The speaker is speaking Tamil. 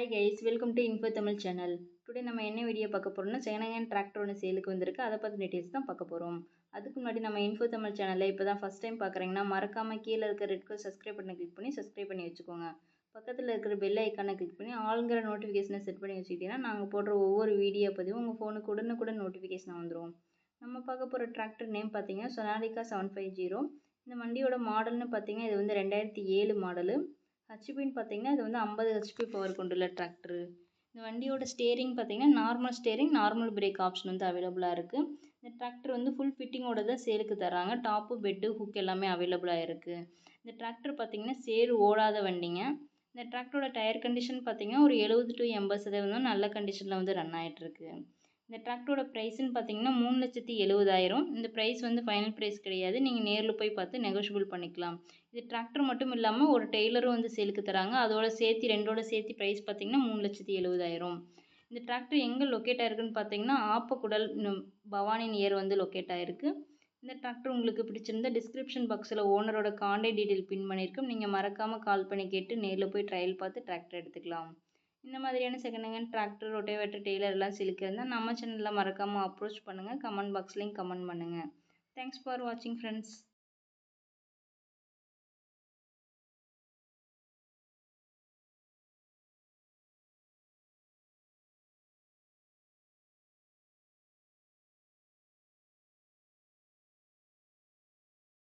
Hi guys welcome to info Tamil channel today நம்ம என்ன வீடியோ பார்க்க போகிறோம்னா செகண்ட் ஹேண்ட் டிராக்டர் ஒன்று சேலுக்கு வந்திருக்கு. அதை பற்றி டீட்டெயில்ஸ் தான் பார்க்க போகிறோம் அதுக்கு முன்னாடி நம்ம இன்ஃபோ தமிழ் சேனலில் இப்போ தான் ஃபஸ்ட் டைம் பார்க்குறீங்கன்னா மறக்காமல் கீழே இருக்கிற ரெட் கலர் சப்ஸ்கிரைப் பண்ணி கிளிக் பண்ணி சப்ஸ்கிரைப் பண்ணி வச்சுக்கோங்க. பக்கத்தில் இருக்கிற பெல் ஐக்கானை கிளிக் பண்ணி ஆளுங்கிற நோட்டிஃபிகேஷனை செட் பண்ணி வச்சுக்கிட்டீங்கன்னா நாங்கள் போடுற ஒவ்வொரு வீடியோ பதிவும் உங்கள் ஃபோனுக்கு உடனுக்குடன் நோட்டிஃபிகேஷன் வந்துடும் நம்ம பார்க்க போகிற டிராக்டர் நேம் பார்த்தீங்கன்னா சொனாலிகா செவன் ஃபைவ் ஜீரோ இந்த வண்டியோட மாடல்னு பார்த்தீங்கன்னா இது வந்து ரெண்டாயிரத்தி ஏழு மாடலு ஹெச்பின்னு பார்த்தீங்கன்னா இது வந்து ஐம்பது ஹெச்பி பவர் கொண்டுள்ள டிராக்டரு இந்த வண்டியோட ஸ்டேரிங் பார்த்தீங்கன்னா normal steering normal brake option வந்து அவைலபிளாக இருக்குது இந்த டிராக்டர் வந்து ஃபுல் ஃபிட்டிங்கோட தான் சேலுக்கு தராங்க டாப்பு பெட்டு ஹுக் எல்லாமே அவைலபிளாக இருக்குது இந்த டிராக்டர் பார்த்தீங்கன்னா சேரு ஓடாத வண்டிங்க. இந்த டிராக்டரோட டயர் கண்டிஷன் பார்த்தீங்கன்னா ஒரு எழுபது டு எண்பது சதவீதம் நல்ல கண்டிஷனில் வந்து ரன் ஆகிட்டுருக்கு இந்த டிராக்டரோட ப்ரைஸ்ன்னு பார்த்தீங்கன்னா மூணு லட்சத்தி எழுபதாயிரம் இந்த ப்ரைஸ் வந்து ஃபைனல் ப்ரைஸ் கிடையாது. நீங்கள் நேரில் போய் பார்த்து நெகோஷியபிள் பண்ணிக்கலாம். இது டிராக்டர் மட்டும் இல்லாமல் ஒரு டெய்லரும் வந்து சேலுக்கு தராங்க. அதோட சேர்த்து ரெண்டோட சேர்த்து ப்ரைஸ் பார்த்தீங்கன்னா மூணு லட்சத்தி எழுபதாயிரம் இந்த டிராக்டர் எங்கே லொக்கேட் ஆயிருக்குன்னு பார்த்தீங்கன்னா ஆப்பக்குடல் பவானி நியர் வந்து லொக்கேட் ஆயிருக்கு. இந்த டிராக்டர் உங்களுக்கு பிடிச்சிருந்தா டிஸ்கிரிப்ஷன் பாக்ஸில் ஓனரோட காண்டாக்ட் டீட்டெயில் பின் பண்ணியிருக்கோம் நீங்கள் மறக்காமல் கால் பண்ணி கேட்டு நேரில் போய் ட்ரையல் பார்த்து டிராக்டர் எடுத்துக்கலாம். இந்த மாதிரியான second hand tractor rotavator trailer எல்லாம் இருந்தால் நம்ம சேனலில் மறக்காமல் அப்ரோச் பண்ணுங்கள் கமெண்ட் பாக்ஸ்லேயும் கமெண்ட் பண்ணுங்கள் தேங்க்ஸ் ஃபார் வாட்சிங் ஃப்ரெண்ட்ஸ்